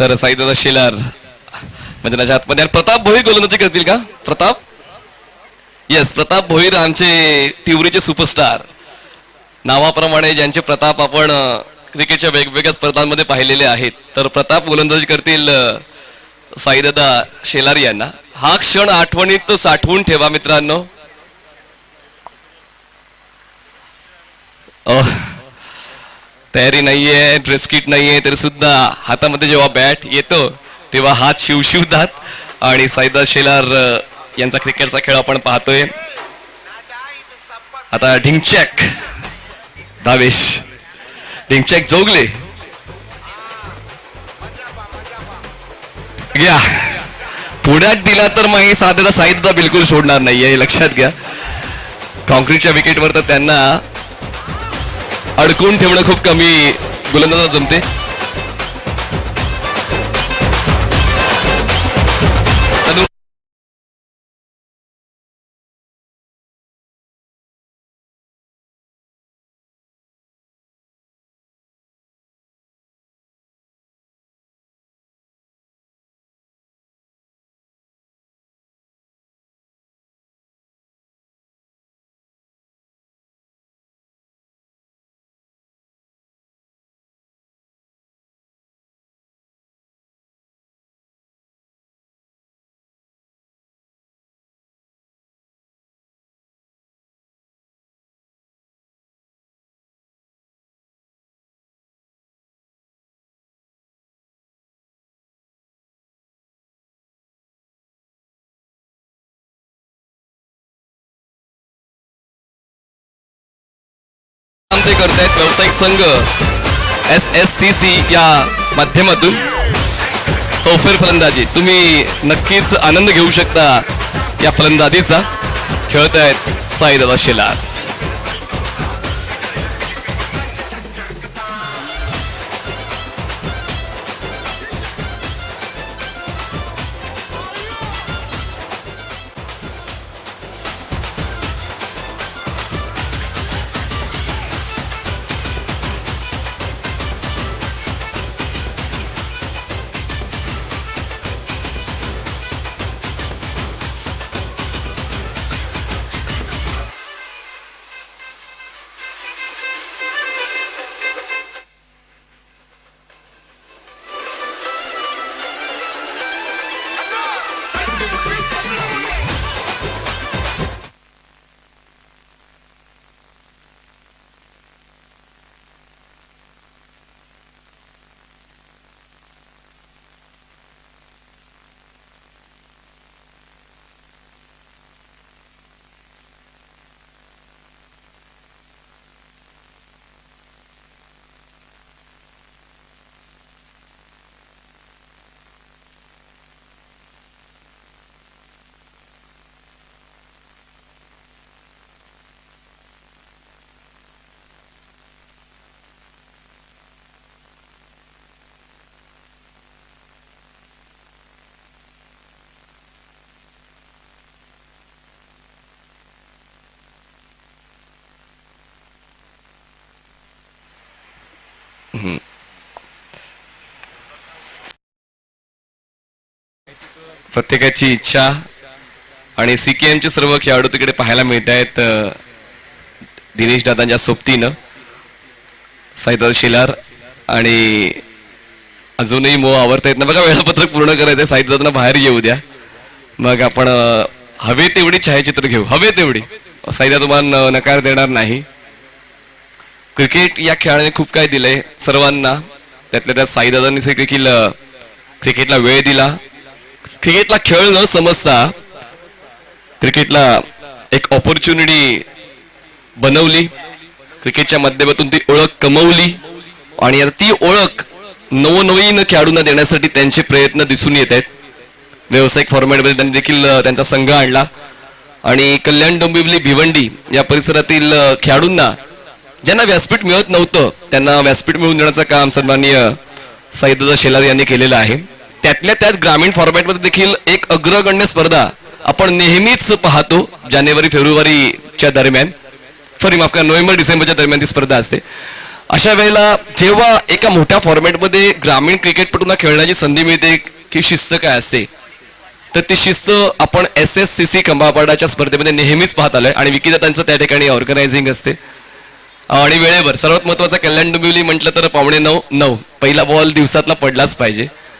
तर साईदादा शेलार म्हणजे त्याच्या आतमध्ये. प्रताप भोईर गोलंदाजी करतील का? प्रताप? येस प्रताप भोईर आमचे तिवरीचे सुपरस्टार नावाप्रमाणे ज्यांचे प्रताप आपण क्रिकेटच्या वेगवेगळ्या स्पर्धांमध्ये पाहिलेले आहेत. तर प्रताप गोलंदाजी करतील साईदादा शेलार यांना. हा क्षण आठवणीत साठवून ठेवा मित्रांनो. तयारी नाहीये ड्रेस किट नाहीये तरी सुद्धा हातामध्ये जेव्हा बॅट येतो तेव्हा हात शिवशिवतात. आणि साईदास शेलार यांचा क्रिकेटचा खेळ आपण पाहतोय. आता ढिंगचॅक दावेश. ढिंगचॅक जोगले. घ्या. पुण्यात दिला तर मग हे साहित्य बिलकुल सोडणार नाहीये हे लक्षात घ्या. कॉन्क्रीटच्या विकेटवर तर त्यांना अडकून ठेवणं खूप कमी गोलंदाजाला जमते. ते करतायत व्यावसायिक संघ एस एस सी सी या माध्यमातून. चौफेर फलंदाजी. तुम्ही नक्कीच आनंद घेऊ शकता या फलंदाजीचा. खेळत आहेत साईदादा शेलार. प्रत्येकाची इच्छा आणि सीकेएमचे सर्व खेळाडू तिकडे पाहायला मिळत आहेत दिनेश दादांच्या सोबतीनं. साईदा शेलार आणि अजूनही मोह आवरता येत ना बघा वेळापत्रक पूर्ण करायचंय. साईदादांना बाहेर येऊ द्या. मग आपण हवे तेवढी छायाचित्र घेऊ. हवे तेवढी. साईदा तुम्हाला नकार देणार नाही. क्रिकेट या खेळाने खूप काय दिलंय सर्वांना. त्यातल्या त्यात साईदादांनी देखील क्रिकेटला वेळ दिला. क्रिकेटला खेळ न समजता क्रिकेटला एक ऑपॉर्च्युनिटी बनवली. क्रिकेटच्या माध्यमातून ती ओळख कमवली. आणि आता ती ओळख नवनवीन खेळाडूंना देण्यासाठी त्यांचे प्रयत्न दिसून येत आहेत. व्यावसायिक फॉर्मॅटमध्ये त्यांनी देखील त्यांचा संघ आणला. आणि कल्याण डोंबिवली भिवंडी या परिसरातील खेळाडूंना ज्यांना व्यासपीठ मिळत नव्हतं त्यांना व्यासपीठ मिळवून देण्याचं काम सन्माननीय साईदादा शेलार यांनी केलेलं आहे. त्यातल्या त्यात ग्रामीण फॉर्मॅटमध्ये देखील एक अग्रगण्य स्पर्धा आपण नेहमीच पाहतो जानेवारी फेब्रुवारीच्या दरम्यान. सॉरी माफ करा नोव्हेंबर डिसेंबरच्या दरम्यान ती स्पर्धा असते. अशा वेळेला जेव्हा एका मोठ्या फॉर्मॅटमध्ये ग्रामीण क्रिकेटपटूंना खेळण्याची संधी मिळते की शिस्त काय असते तर ती शिस्त आपण एस एस सी सी कंबापाडाच्या स्पर्धेमध्ये नेहमीच पाहत आलोय आणि विकीदातांचं त्या ठिकाणी ऑर्गनायझिंग असते. आणि वेळेवर सर्वात महत्त्वाचा कल्याण डोंबिवली म्हटलं तर पावणे नऊ नऊ. पहिला बॉल दिवसातला पडलाच पाहिजे.